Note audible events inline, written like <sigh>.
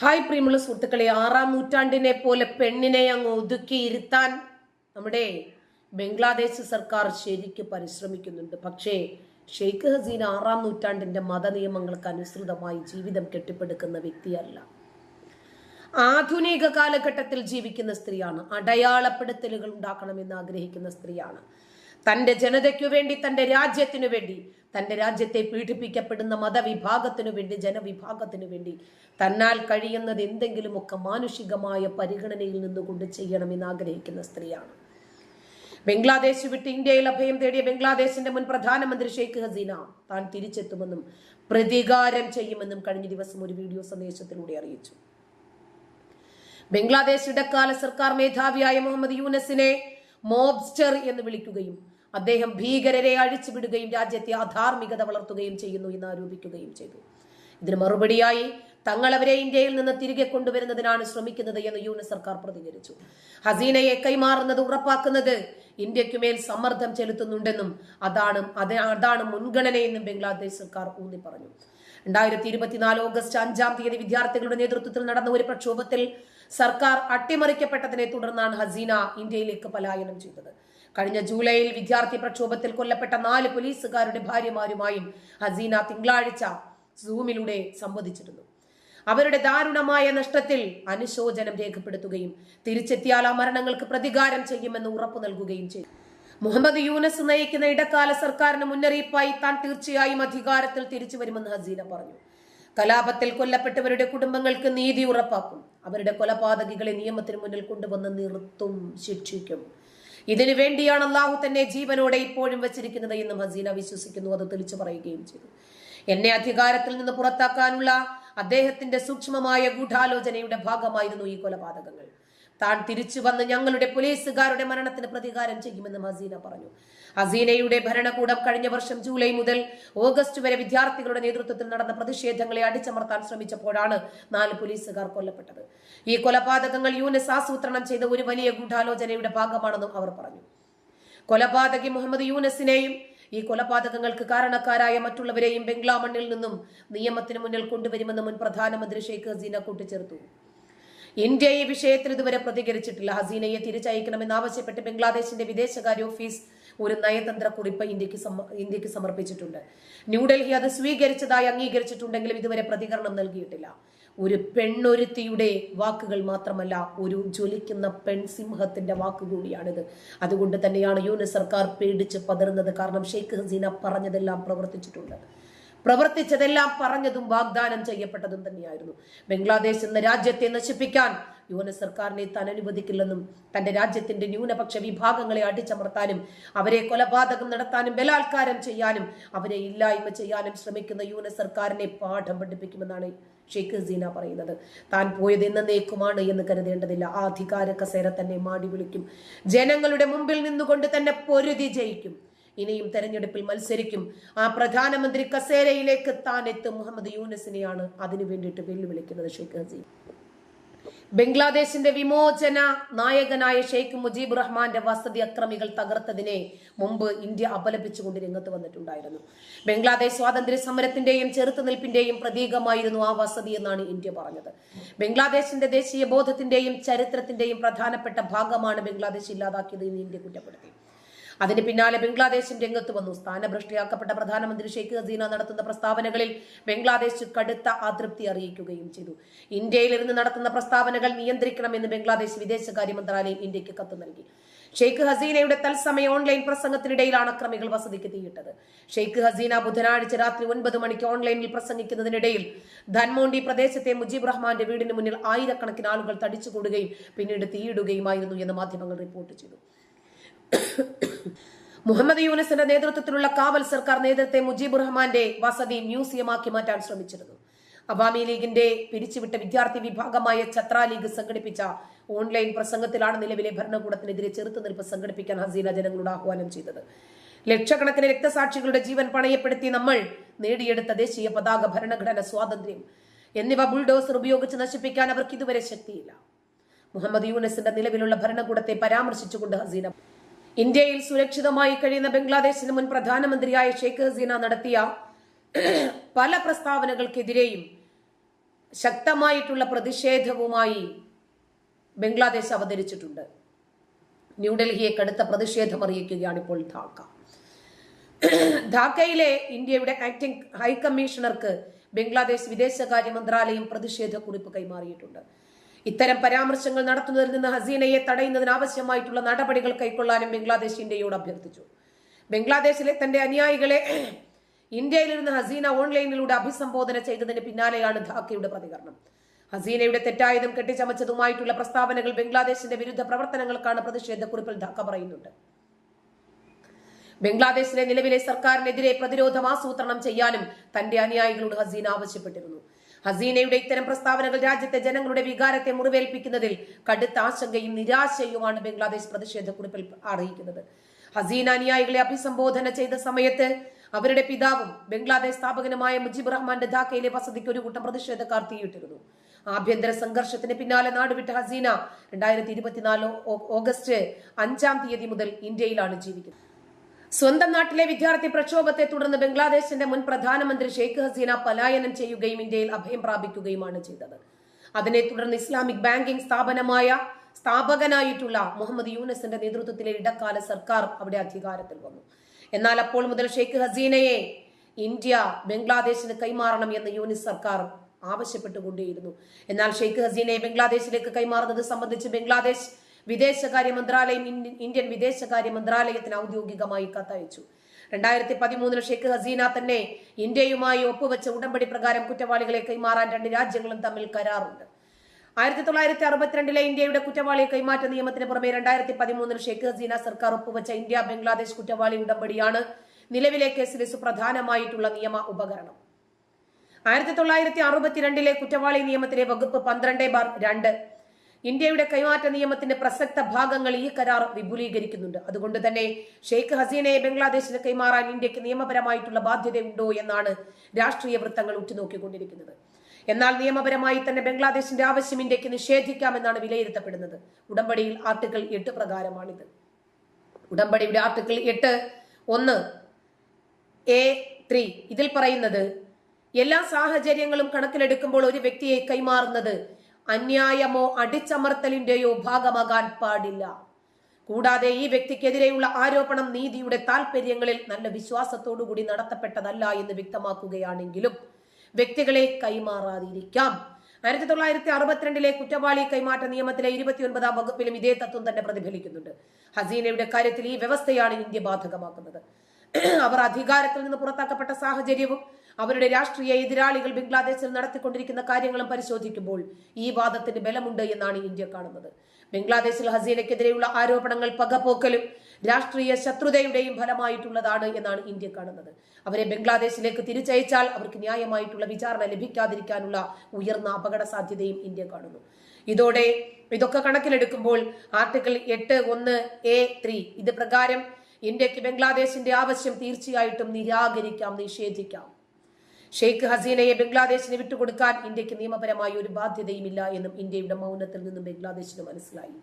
Hi പ്രിയമുള്ള സുഹൃത്തുക്കളെ ആറാം നൂറ്റാണ്ടിനെ പോലെ പെണ്ണിനെ അങ്ങ് ഒതുക്കിയിരുത്താൻ നമ്മുടെ ബംഗ്ലാദേശ് സർക്കാർ ശരിക്ക് പരിശ്രമിക്കുന്നുണ്ട്. പക്ഷേ ഷെയ്ഖ് ഹസീൻ ആറാം നൂറ്റാണ്ടിന്റെ മതനിയമങ്ങൾക്ക് അനുസൃതമായി ജീവിതം കെട്ടിപ്പടുക്കുന്ന വ്യക്തിയല്ല. ആധുനിക കാലഘട്ടത്തിൽ ജീവിക്കുന്ന സ്ത്രീയാണ്. അടയാളപ്പെടുത്തലുകൾ ഉണ്ടാക്കണമെന്ന് ആഗ്രഹിക്കുന്ന സ്ത്രീയാണ്. തന്റെ ജനതയ്ക്കു വേണ്ടി തന്റെ രാജ്യത്തിനു വേണ്ടി തന്റെ രാജ്യത്തെ പീഡിപ്പിക്കപ്പെടുന്ന മതവിഭാഗത്തിനു വേണ്ടി ജനവിഭാഗത്തിനു വേണ്ടി തന്നാൽ കഴിയുന്നത് എന്തെങ്കിലുമൊക്കെ മാനുഷികമായ പരിഗണനയിൽ നിന്നുകൊണ്ട് ചെയ്യണമെന്ന് ആഗ്രഹിക്കുന്ന സ്ത്രീയാണ്. ബംഗ്ലാദേശ് വിട്ട് ഇന്ത്യയിൽ അഭയം തേടിയ ബംഗ്ലാദേശിന്റെ മുൻ പ്രധാനമന്ത്രി ഷെയ്ഖ് ഹസീന താൻ തിരിച്ചെത്തുമെന്നും പ്രതികാരം ചെയ്യുമെന്നും കഴിഞ്ഞ ദിവസം ഒരു വീഡിയോ സന്ദേശത്തിലൂടെ അറിയിച്ചു. ബംഗ്ലാദേശ് ഇടക്കാല സർക്കാർ മേധാവിയായ മുഹമ്മദ് യൂനസിനെ മോബ്സ്റ്റർ എന്ന് വിളിക്കുകയും അദ്ദേഹം ഭീകരരെ അഴിച്ചുവിടുകയും രാജ്യത്തെ അധാർമികത വളർത്തുകയും ചെയ്യുന്നു എന്ന് ആരോപിക്കുകയും ചെയ്തു. ഇതിന് മറുപടിയായി തങ്ങൾ അവരെ ഇന്ത്യയിൽ നിന്ന് തിരികെ കൊണ്ടുവരുന്നതിനാണ് ശ്രമിക്കുന്നത് എന്ന് യൂനസ് സർക്കാർ പ്രതികരിച്ചു. ഹസീനയെ കൈമാറുന്നത് ഉറപ്പാക്കുന്നത് ഇന്ത്യക്കുമേൽ സമ്മർദ്ദം ചെലുത്തുന്നുണ്ടെന്നും അതാണ് അത് അതാണ് മുൻഗണനയെന്നും ബംഗ്ലാദേശ് സർക്കാർ ഊന്നി പറഞ്ഞു. രണ്ടായിരത്തി ഇരുപത്തിനാല് ഓഗസ്റ്റ് അഞ്ചാം തീയതി വിദ്യാർത്ഥികളുടെ നേതൃത്വത്തിൽ നടന്ന ഒരു പ്രക്ഷോഭത്തിൽ സർക്കാർ അട്ടിമറിക്കപ്പെട്ടതിനെ തുടർന്നാണ് ഹസീന ഇന്ത്യയിലേക്ക് പലായനം ചെയ്തത്. കഴിഞ്ഞ ജൂലൈയിൽ വിദ്യാർത്ഥി പ്രക്ഷോഭത്തിൽ കൊല്ലപ്പെട്ട നാല് പോലീസുകാരുടെ ഭാര്യമാരുമായും ഹസീന തിങ്കളാഴ്ച സൂമിലൂടെ സംവദിച്ചിരുന്നു. അവരുടെ ദാരുണമായ നഷ്ടത്തിൽ അനുശോചനം രേഖപ്പെടുത്തുകയും തിരിച്ചെത്തിയാൽ ആ മരണങ്ങൾക്ക് പ്രതികാരം ചെയ്യുമെന്ന് ഉറപ്പു നൽകുകയും ചെയ്തു. മുഹമ്മദ് യൂനസ് നയിക്കുന്ന ഇടക്കാല സർക്കാരിന് മുന്നറിയിപ്പായി താൻ തീർച്ചയായും അധികാരത്തിൽ തിരിച്ചു വരുമെന്ന് ഹസീന പറഞ്ഞു. കലാപത്തിൽ കൊല്ലപ്പെട്ടവരുടെ കുടുംബങ്ങൾക്ക് നീതി ഉറപ്പാക്കും. അവരുടെ കൊലപാതകികളെ നിയമത്തിന് മുന്നിൽ കൊണ്ടുവന്ന് നിർത്തും ശിക്ഷിക്കും. ഇതിനു വേണ്ടിയാണ് അള്ളാഹു തന്നെ ജീവനോടെ ഇപ്പോഴും വെച്ചിരിക്കുന്നത് എന്നും ഹസീന വിശ്വസിക്കുന്നു അത് തെളിച്ചു പറയുകയും ചെയ്തു. എന്നെ അധികാരത്തിൽ നിന്ന് പുറത്താക്കാനുള്ള അദ്ദേഹത്തിന്റെ സൂക്ഷ്മമായ ഗൂഢാലോചനയുടെ ഭാഗമായിരുന്നു ഈ കൊലപാതകങ്ങൾ. താൻ തിരിച്ചു വന്ന് ഞങ്ങളുടെ പോലീസുകാരുടെ മരണത്തിന് പ്രതികാരം ചെയ്യുമെന്നും ഹസീന പറഞ്ഞു. ഹസീനയുടെ ഭരണകൂടം കഴിഞ്ഞ വർഷം ജൂലൈ മുതൽ ഓഗസ്റ്റ് വരെ വിദ്യാർത്ഥികളുടെ നേതൃത്വത്തിൽ നടന്ന പ്രതിഷേധങ്ങളെ അടിച്ചമർത്താൻ ശ്രമിച്ചപ്പോഴാണ് നാല് പോലീസുകാർ കൊല്ലപ്പെട്ടത്. ഈ കൊലപാതകങ്ങൾ യൂനസ് ആസൂത്രണം ചെയ്ത ഒരു വലിയ ഗൂഢാലോചനയുടെ ഭാഗമാണെന്നും അവർ പറഞ്ഞു. കൊലപാതകി മുഹമ്മദ് യൂനസിനെയും ഈ കൊലപാതകങ്ങൾക്ക് കാരണക്കാരായ മറ്റുള്ളവരെയും ബംഗ്ലാമണ്ണിൽ നിന്നും നിയമത്തിന് മുന്നിൽ കൊണ്ടുവരുമെന്ന് മുൻ പ്രധാനമന്ത്രി ഷെയ്ഖ് ഹസീന കൂട്ടിച്ചേർത്തു. ഇന്ത്യ ഈ വിഷയത്തിൽ ഇതുവരെ പ്രതികരിച്ചിട്ടില്ല. ഹസീനയെ തിരിച്ചയക്കണമെന്ന് ആവശ്യപ്പെട്ട് ബംഗ്ലാദേശിന്റെ വിദേശകാര്യ ഓഫീസ് ഒരു നയതന്ത്ര കുറിപ്പ് ഇന്ത്യയ്ക്ക് ഇന്ത്യയ്ക്ക് സമർപ്പിച്ചിട്ടുണ്ട്. ന്യൂഡൽഹി അത് സ്വീകരിച്ചതായി അംഗീകരിച്ചിട്ടുണ്ടെങ്കിലും ഇതുവരെ പ്രതികരണം നൽകിയിട്ടില്ല. ഒരു പെണ്ണൊരുത്തിയുടെ വാക്കുകൾ മാത്രമല്ല ഒരു ജ്വലിക്കുന്ന പെൺസിംഹത്തിന്റെ വാക്കുകൂടിയാണിത് അതുകൊണ്ട് തന്നെയാണ് യൂണി സർക്കാർ പേടിച്ച് പതറുന്നത്. കാരണം ഷെയ്ഖ് ഹസീന പറഞ്ഞതെല്ലാം പ്രവർത്തിച്ചിട്ടുണ്ട്. പ്രവർത്തിച്ചതെല്ലാം പറഞ്ഞതും വാഗ്ദാനം ചെയ്യപ്പെട്ടതും തന്നെയായിരുന്നു. ബംഗ്ലാദേശ് എന്ന രാജ്യത്തെ നശിപ്പിക്കാൻ യുവന സർക്കാരിനെ താൻ അനുവദിക്കില്ലെന്നും തന്റെ രാജ്യത്തിന്റെ ന്യൂനപക്ഷ വിഭാഗങ്ങളെ അടിച്ചമർത്താനും അവരെ കൊലപാതകം നടത്താനും ബലാത്കാരം ചെയ്യാനും അവരെ ഇല്ലായ്മ ചെയ്യാനും ശ്രമിക്കുന്ന യുവന സർക്കാരിനെ പാഠം പഠിപ്പിക്കുമെന്നാണ് ഷെയ്ഖ് ഹസീന പറയുന്നത്. താൻ പോയത് എന്നേക്കുമാണ് എന്ന് കരുതേണ്ടതില്ല. ആ അധികാര കസേര തന്നെ മാടി വിളിക്കും. ജനങ്ങളുടെ മുമ്പിൽ നിന്നുകൊണ്ട് തന്നെ പൊരുതി ജയിക്കും. ഇനിയും തെരഞ്ഞെടുപ്പിൽ മത്സരിക്കും. ആ പ്രധാനമന്ത്രി കസേരയിലേക്ക് താൻ എത്തും മുഹമ്മദ് യൂനസിനെയാണ് അതിനു വേണ്ടിയിട്ട് വെല്ലുവിളിക്കുന്നത് ഷെയ്ഖ് ഹസീം ബംഗ്ലാദേശിന്റെ വിമോചന നായകനായ ഷെയ്ഖ് മുജീബ് റഹ്മാന്റെ വസതി അക്രമികൾ തകർത്തതിനെ മുമ്പ് ഇന്ത്യ അപലപിച്ചുകൊണ്ട് രംഗത്ത് വന്നിട്ടുണ്ടായിരുന്നു. ബംഗ്ലാദേശ് സ്വാതന്ത്ര്യ സമരത്തിന്റെയും ചെറുത്തുനിൽപ്പിന്റെയും പ്രതീകമായിരുന്നു ആ വസതി എന്നാണ് ഇന്ത്യ പറഞ്ഞത്. ബംഗ്ലാദേശിന്റെ ദേശീയ ബോധത്തിന്റെയും ചരിത്രത്തിന്റെയും പ്രധാനപ്പെട്ട ഭാഗമാണ് ബംഗ്ലാദേശ് ഇല്ലാതാക്കിയത് ഇന്ത്യ കുറ്റപ്പെടുത്തി. അതിന് പിന്നാലെ ബംഗ്ലാദേശും രംഗത്ത് വന്നു. സ്ഥാനഭ്രഷ്ടിയാക്കപ്പെട്ട പ്രധാനമന്ത്രി ഷെയ്ഖ് ഹസീന നടത്തുന്ന പ്രസ്താവനകളിൽ ബംഗ്ലാദേശ് കടുത്ത അതൃപ്തി അറിയിക്കുകയും ചെയ്തു. ഇന്ത്യയിലിരുന്ന് നടത്തുന്ന പ്രസ്താവനകൾ നിയന്ത്രിക്കണമെന്ന് ബംഗ്ലാദേശ് വിദേശകാര്യ മന്ത്രാലയം ഇന്ത്യയ്ക്ക് കത്ത് നൽകി. ഷെയ്ഖ് ഹസീനയുടെ തത്സമയ ഓൺലൈൻ പ്രസംഗത്തിനിടയിലാണ് അക്രമികൾ വസതിക്ക് തീയിട്ടത്. ഷെയ്ഖ് ഹസീന ബുധനാഴ്ച രാത്രി ഒൻപത് മണിക്ക് ഓൺലൈനിൽ പ്രസംഗിക്കുന്നതിനിടയിൽ ധൻമോണ്ടി പ്രദേശത്തെ മുജീബ് റഹ്മാന്റെ വീടിന് മുന്നിൽ ആയിരക്കണക്കിന് ആളുകൾ തടിച്ചുകൂടുകയും പിന്നീട് തീയിടുകയുമായിരുന്നു എന്ന് മാധ്യമങ്ങൾ റിപ്പോർട്ട് ചെയ്തു. മുഹമ്മദ് യൂനസിന്റെ നേതൃത്വത്തിലുള്ള കാവൽ സർക്കാർ നേതൃത്വത്തെ മുജീബ് റഹ്മാന്റെ വസതി മ്യൂസിയമാക്കി മാറ്റാൻ ശ്രമിച്ചിരുന്നു. അവാമി ലീഗിന്റെ പിരിച്ചുവിട്ട വിദ്യാർത്ഥി വിഭാഗമായ ഛത്ര ലീഗ് സംഘടിപ്പിച്ച ഓൺലൈൻ പ്രസംഗത്തിലാണ് നിലവിലെ ഭരണകൂടത്തിനെതിരെ ചെറുത്തുനിൽപ്പ് സംഘടിപ്പിക്കാൻ ഹസീന ജനങ്ങളോട് ആഹ്വാനം ചെയ്തത്. ലക്ഷക്കണക്കിന് രക്തസാക്ഷികളുടെ ജീവൻ പണയപ്പെടുത്തി നമ്മൾ നേടിയെടുത്ത ദേശീയ പതാക ഭരണഘടന സ്വാതന്ത്ര്യം എന്നിവ ബുൾഡോസർ ഉപയോഗിച്ച് നശിപ്പിക്കാൻ അവർക്ക് ഇതുവരെ ശക്തിയില്ല. മുഹമ്മദ് യൂനസിന്റെ നിലവിലുള്ള ഭരണകൂടത്തെ പരാമർശിച്ചുകൊണ്ട് ഹസീന ഇന്ത്യയിൽ സുരക്ഷിതമായി കഴിയുന്ന ബംഗ്ലാദേശിന് മുൻ പ്രധാനമന്ത്രിയായ ഷെയ്ഖ് ഹസീന നടത്തിയ പല പ്രസ്താവനകൾക്കെതിരെയും ശക്തമായിട്ടുള്ള പ്രതിഷേധവുമായി ബംഗ്ലാദേശ് അവതരിച്ചിട്ടുണ്ട്. ന്യൂഡൽഹിയെ കടുത്ത പ്രതിഷേധം അറിയിക്കുകയാണ് ഇപ്പോൾ ധാക്ക. ധാക്കയിലെ ഇന്ത്യയുടെ ആക്ടിംഗ് ഹൈക്കമ്മീഷണർക്ക് ബംഗ്ലാദേശ് വിദേശകാര്യ മന്ത്രാലയം പ്രതിഷേധക്കുറിപ്പ് കൈമാറിയിട്ടുണ്ട്. ഇത്തരം പരാമർശങ്ങൾ നടത്തുന്നതിൽ നിന്ന് ഹസീനയെ തടയുന്നതിന് ആവശ്യമായിട്ടുള്ള നടപടികൾ കൈക്കൊള്ളാനും ബംഗ്ലാദേശ് ഇന്ത്യയോട് അഭ്യർത്ഥിച്ചു. ബംഗ്ലാദേശിലെ തന്റെ അനുയായികളെ ഇന്ത്യയിലിരുന്ന് ഹസീന ഓൺലൈനിലൂടെ അഭിസംബോധന ചെയ്തതിന് പിന്നാലെയാണ് ധാക്കയുടെ പ്രതികരണം. ഹസീനയുടെ തെറ്റായതും കെട്ടിച്ചമച്ചതുമായിട്ടുള്ള പ്രസ്താവനകൾ ബംഗ്ലാദേശിന്റെ വിരുദ്ധ പ്രവർത്തനങ്ങൾക്കാണ് പ്രതിഷേധക്കുറിപ്പിൽ ധാക്ക പറയുന്നുണ്ട്. ബംഗ്ലാദേശിലെ നിലവിലെ സർക്കാരിനെതിരെ പ്രതിരോധം ആസൂത്രണം ചെയ്യാനും തന്റെ അനുയായികളോട് ഹസീന ആവശ്യപ്പെട്ടിരുന്നു. ഹസീനയുടെ ഇത്തരം പ്രസ്താവനകൾ രാജ്യത്തെ ജനങ്ങളുടെ വികാരത്തെ മുറിവേൽപ്പിക്കുന്നതിൽ കടുത്ത ആശങ്കയും നിരാശയുമാണ് ബംഗ്ലാദേശ് പ്രതിഷേധക്കുറിപ്പിൽ അറിയിക്കുന്നത്. ഹസീന അനുയായികളെ അഭിസംബോധന ചെയ്ത സമയത്ത് അവരുടെ പിതാവും ബംഗ്ലാദേശ് സ്ഥാപകനുമായ മുജീബ് റഹ്മാന്റെ ധാക്കയിലെ വസതിക്ക് ഒരു കൂട്ടം പ്രതിഷേധക്കാർ തീയിട്ടിരുന്നു. ആഭ്യന്തര സംഘർഷത്തിന് പിന്നാലെ നാടുവിട്ട ഹസീന രണ്ടായിരത്തി ഇരുപത്തിനാല് ഓഗസ്റ്റ് അഞ്ചാം തീയതി മുതൽ ഇന്ത്യയിലാണ് ജീവിക്കുന്നത്. സ്വന്തം നാട്ടിലെ വിദ്യാർത്ഥി പ്രക്ഷോഭത്തെ തുടർന്ന് ബംഗ്ലാദേശിന്റെ മുൻ പ്രധാനമന്ത്രി ഷെയ്ഖ് ഹസീന പലായനം ചെയ്യുകയും ഇന്ത്യയിൽ അഭയം പ്രാപിക്കുകയുമാണ് ചെയ്തത്. അതിനെ തുടർന്ന് ഇസ്ലാമിക് ബാങ്കിംഗ് സ്ഥാപനമായ സ്ഥാപകനായിട്ടുള്ള മുഹമ്മദ് യൂനസിന്റെ നേതൃത്വത്തിലെ ഇടക്കാല സർക്കാർ അവിടെ അധികാരത്തിൽ വന്നു. എന്നാൽ അപ്പോൾ മുതൽ ഷെയ്ഖ് ഹസീനയെ ഇന്ത്യ ബംഗ്ലാദേശിന് കൈമാറണം എന്ന് യൂനിസ് സർക്കാർ ആവശ്യപ്പെട്ടുകൊണ്ടേയിരുന്നു. എന്നാൽ ഷെയ്ഖ് ഹസീനയെ ബംഗ്ലാദേശിലേക്ക് കൈമാറുന്നത് സംബന്ധിച്ച് ബംഗ്ലാദേശ് വിദേശകാര്യ മന്ത്രാലയം ഇന്ത്യൻ വിദേശകാര്യ മന്ത്രാലയത്തിന് ഔദ്യോഗികമായി കത്തയച്ചു. രണ്ടായിരത്തി പതിമൂന്നിൽ ഷെയ്ഖ് ഹസീന തന്നെ ഇന്ത്യയുമായി ഒപ്പുവെച്ച ഉടമ്പടി പ്രകാരം കുറ്റവാളികളെ കൈമാറാൻ രണ്ട് രാജ്യങ്ങളും തമ്മിൽ കരാറുണ്ട്. ആയിരത്തി തൊള്ളായിരത്തി അറുപത്തിരണ്ടിലെ ഇന്ത്യയുടെ കുറ്റവാളി കൈമാറ്റ നിയമത്തിന് പുറമെ രണ്ടായിരത്തി പതിമൂന്നിൽ ഷെയ്ഖ് ഹസീന സർക്കാർ ഒപ്പുവെച്ച ഇന്ത്യ ബംഗ്ലാദേശ് കുറ്റവാളി ഉടമ്പടിയാണ് നിലവിലെ കേസിലെ സുപ്രധാനമായിട്ടുള്ള നിയമ ഉപകരണം. ആയിരത്തി തൊള്ളായിരത്തി അറുപത്തിരണ്ടിലെ കുറ്റവാളി നിയമത്തിലെ വകുപ്പ് പന്ത്രണ്ട് ബാർ രണ്ട് ഇന്ത്യയുടെ കൈമാറ്റ നിയമത്തിന്റെ പ്രസക്ത ഭാഗങ്ങൾ ഈ കരാർ വിപുലീകരിക്കുന്നുണ്ട്. അതുകൊണ്ട് തന്നെ ഷെയ്ഖ് ഹസീനയെ ബംഗ്ലാദേശിന് കൈമാറാൻ ഇന്ത്യയ്ക്ക് നിയമപരമായിട്ടുള്ള ബാധ്യതയുണ്ടോ എന്നാണ് രാഷ്ട്രീയ വൃത്തങ്ങൾ ഉറ്റുനോക്കിക്കൊണ്ടിരിക്കുന്നത്. എന്നാൽ നിയമപരമായി തന്നെ ബംഗ്ലാദേശിന്റെ ആവശ്യം ഇന്ത്യയ്ക്ക് നിഷേധിക്കാമെന്നാണ് വിലയിരുത്തപ്പെടുന്നത്. ഉടമ്പടിയിൽ ആർട്ടിക്കിൾ എട്ട് പ്രകാരമാണിത്. ഉടമ്പടിയുടെ ആർട്ടിക്കിൾ എട്ട് ഒന്ന് എ ത്രീ ഇതിൽ പറയുന്നത് എല്ലാ സാഹചര്യങ്ങളും കണക്കിലെടുക്കുമ്പോൾ ഒരു വ്യക്തിയെ കൈമാറുന്നത് അന്യായമോ അടിച്ചമർത്തലിന്റെയോ ഭാഗമാകാൻ പാടില്ല. കൂടാതെ ഈ വ്യക്തിക്കെതിരെയുള്ള ആരോപണം നീതിയുടെ താൽപര്യങ്ങളിൽ നല്ല വിശ്വാസത്തോടുകൂടി നടത്തപ്പെട്ടതല്ല എന്ന് വ്യക്തമാക്കുകയാണെങ്കിലും വ്യക്തികളെ കൈമാറാതിരിക്കാം. ആയിരത്തി തൊള്ളായിരത്തി അറുപത്തിരണ്ടിലെ കുറ്റവാളി കൈമാറ്റ നിയമത്തിലെ ഇരുപത്തിയൊൻപതാം വകുപ്പിലും ഇതേ തത്വം തന്നെ പ്രതിഫലിക്കുന്നുണ്ട്. ഹസീനയുടെ കാര്യത്തിൽ ഈ വ്യവസ്ഥയാണ് ഇന്ത്യ ബാധകമാക്കുന്നത്. <clears throat> അവർ അധികാരത്തിൽ നിന്ന് പുറത്താക്കപ്പെട്ട സാഹചര്യവും അവരുടെ രാഷ്ട്രീയ എതിരാളികൾ ബംഗ്ലാദേശിൽ നടത്തിക്കൊണ്ടിരിക്കുന്ന കാര്യങ്ങളും പരിശോധിക്കുമ്പോൾ ഈ വാദത്തിന് ബലമുണ്ട് എന്നാണ് ഇന്ത്യ കാണുന്നത്. ബംഗ്ലാദേശിൽ ഹസീനയ്ക്കെതിരെയുള്ള ആരോപണങ്ങൾ പകപോക്കലും രാഷ്ട്രീയ ശത്രുതയുടെയും ഫലമായിട്ടുള്ളതാണ് എന്നാണ് ഇന്ത്യ കാണുന്നത്. അവരെ ബംഗ്ലാദേശിലേക്ക് തിരിച്ചയച്ചാൽ അവർക്ക് ന്യായമായിട്ടുള്ള വിചാരണ ലഭിക്കാതിരിക്കാനുള്ള ഉയർന്ന അപകട സാധ്യതയും ഇന്ത്യ കാണുന്നു. ഇതോടെ ഇതൊക്കെ കണക്കിലെടുക്കുമ്പോൾ ആർട്ടിക്കിൾ എട്ട് ഒന്ന് എ ത്രീ ഇത് പ്രകാരം ഇന്ത്യയ്ക്ക് ബംഗ്ലാദേശിന്റെ ആവശ്യം തീർച്ചയായിട്ടും നിരാകരിക്കാം നിഷേധിക്കാം. ഷെയ്ഖ് ഹസീനയെ ബംഗ്ലാദേശിന് വിട്ടുകൊടുക്കാൻ ഇന്ത്യയ്ക്ക് നിയമപരമായ ഒരു ബാധ്യതയുമില്ല എന്നും ഇന്ത്യയുടെ മൗനത്തിൽ നിന്നും ബംഗ്ലാദേശിന് മനസ്സിലായി.